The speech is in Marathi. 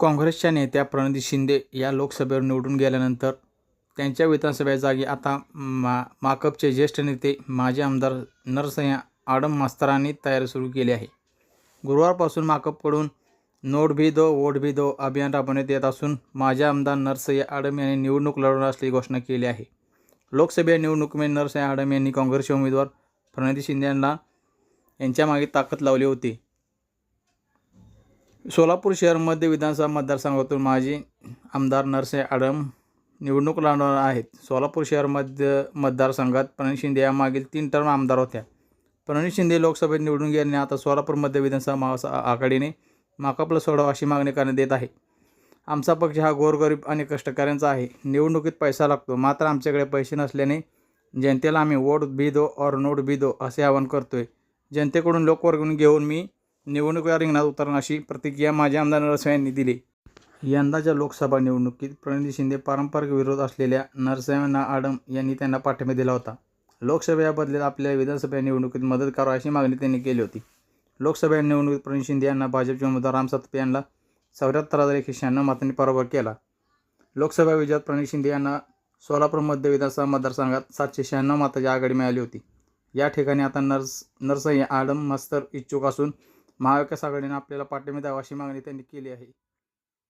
काँग्रेसच्या नेत्या प्रणिती शिंदे या लोकसभेवर निवडून गेल्यानंतर त्यांच्या विधानसभे जागी आता मा माकपचे ज्येष्ठ नेते माजी आमदार नरसय्या आडम मास्तरांनी तयारी सुरू केली आहे. गुरुवारपासून माकपकडून नोट भी दो वोट भी दो अभियान राबवण्यात येत असून माजी आमदार नरसय्या आडम यांनी निवडणूक लढवणार असल्याची घोषणा केली आहे. लोकसभा निवडणुकीमध्ये नरसय्या आडम यांनी काँग्रेसचे उमेदवार प्रणिती शिंदे यांना यांच्या मागे ताकद लावली होती. सोलापूर शहर मध्य विधानसभा मतदारसंघातून माजी आमदार नरसे आडम निवडणूक लढवणार आहेत. सोलापूर शहरमध्ये मतदारसंघात प्रणित शिंदे या मागील तीन टर्म आमदार होत्या. प्रणित शिंदे लोकसभेत निवडून गेल्याने आता सोलापूर मध्य विधानसभा महा आघाडीने माकापला सोडावा अशी मागणी करण्यात येत आहे. आमचा पक्ष हा गोरगरीब आणि कष्टकऱ्यांचा आहे. निवडणुकीत पैसा लागतो. मात्र आमच्याकडे पैसे नसल्याने जनतेला आम्ही वोट भी दो और नोट बी दो असे आवाहन करतोय. जनतेकडून लोकवर्गून घेऊन मी निवडणुकीच्या रिंगणात उतरणार अशी प्रतिक्रिया माझे आमदार नरसिंह यांनी दिली. यंदाच्या लोकसभा निवडणुकीत प्रणिती शिंदे पारंपरिक विरोध असलेल्या नरसय्यांना आडम यांनी त्यांना पाठिंबा दिला होता. लोकसभेच्या बदल्यात आपल्या विधानसभा निवडणुकीत मदत करावी अशी मागणी त्यांनी केली होती. लोकसभा निवडणुकीत प्रणित शिंदे यांना भाजपचे उमेदवार राम सातपुते यांना चौऱ्याहत्तर हजार एकशे शहाण्णव मतांनी पराभव केला. लोकसभा विजयात प्रणित शिंदे यांना सोलापूर मध्य विधानसभा मतदारसंघात सातशे शहाण्णव मताची आघाडी मिळाली होती. या ठिकाणी आता नर्स नरसय्या आडम मस्तर इच्छुक असून महाविकास आघाडीनं आपल्याला पाठिंबा द्यावा अशी मागणी त्यांनी केली आहे.